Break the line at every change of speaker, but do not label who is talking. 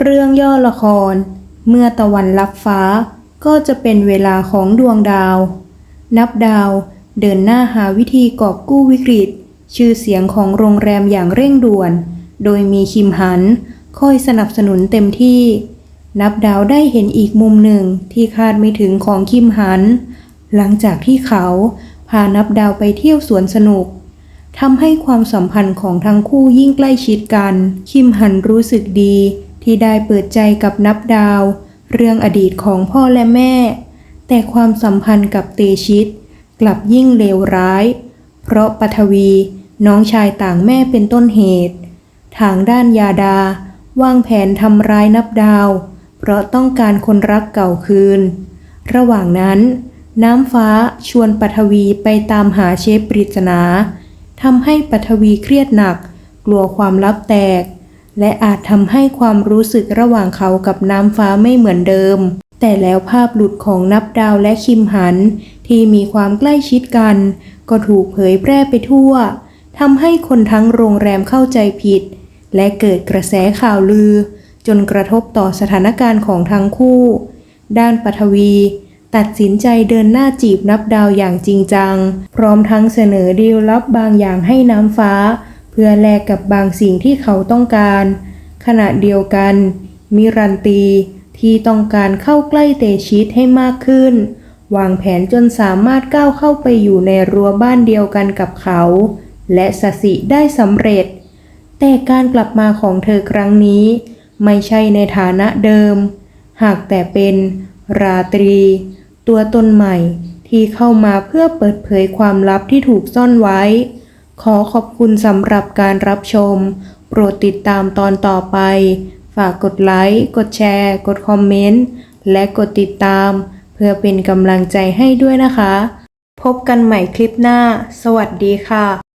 เรื่องย่อละคร เมื่อตะวันลับฟ้า ก็จะเป็นเวลาของดวงดาว นับดาวเดินหน้าหาวิธีกอบกู้วิกฤต ชื่อเสียงของโรงแรมอย่างเร่งด่วน โดยมีคิมหันคอยสนับสนุนเต็มที่ นับดาวได้เห็นอีกมุมหนึ่งที่คาดไม่ถึงของคิมหัน หลังจากที่เขาพานับดาวไปเที่ยวสวนสนุกทำให้ความสัมพันธ์ของทั้งคู่ยิ่งใกล้ชิดกัน คิมหันรู้สึกดี ที่ได้เปิดใจกับนับดาว เรื่องอดีตของพ่อและแม่ แต่ความสัมพันธ์กับเตชิต กลับยิ่งเลวร้าย เพราะปฐวีน้องชายต่างแม่เป็นต้นเหตุ ทางด้านยาดาวางแผนทำร้ายนับดาว เพราะต้องการคนรักเก่าคืน ระหว่างนั้น น้ำฟ้าชวนปฐวีไปตามหาเชฟปริศนาทำให้ปฐวีเครียดหนัก กลัวความลับแตก และอาจทำให้ความรู้สึกระหว่างเขากับน้ำฟ้าไม่เหมือนเดิม แต่แล้วภาพหลุดของนับดาวและคิมหัน ที่มีความใกล้ชิดกัน ก็ถูกเผยแพร่ไปทั่วทำให้คนทั้งโรงแรมเข้าใจผิด และเกิดกระแสข่าวลือ จนกระทบต่อสถานการณ์ของทั้งคู่ ด้านปฐวี ตัดสินใจเดินหน้าจีบนับดาวอย่างจริงจัง พร้อมทั้งเสนอดีลลับบางอย่างให้น้ำฟ้า พื่อแลกกับบางสิ่งที่เขาต้องการ ขณะเดียวกัน มิรันตีที่ต้องการเข้าใกล้เตชิตให้มากขึ้น วางแผนจนสามารถก้าวเข้าไปอยู่ในรั้วบ้านเดียวกันกับเขา และสสิได้สำเร็จ แต่การกลับมาของเธอครั้งนี้ ไม่ใช่ในฐานะเดิม หากแต่เป็นราตรี ตัวตนใหม่ที่เข้ามาเพื่อเปิดเผยความลับที่ถูกซ่อนไว้ ขอขอบคุณสำหรับการรับชม โปรดติดตามตอนต่อไป ฝากกดไลค์ กดแชร์ กดคอมเมนต์ และกดติดตาม เพื่อเป็นกำลังใจให้ด้วยนะคะ พบกันใหม่คลิปหน้า สวัสดีค่ะ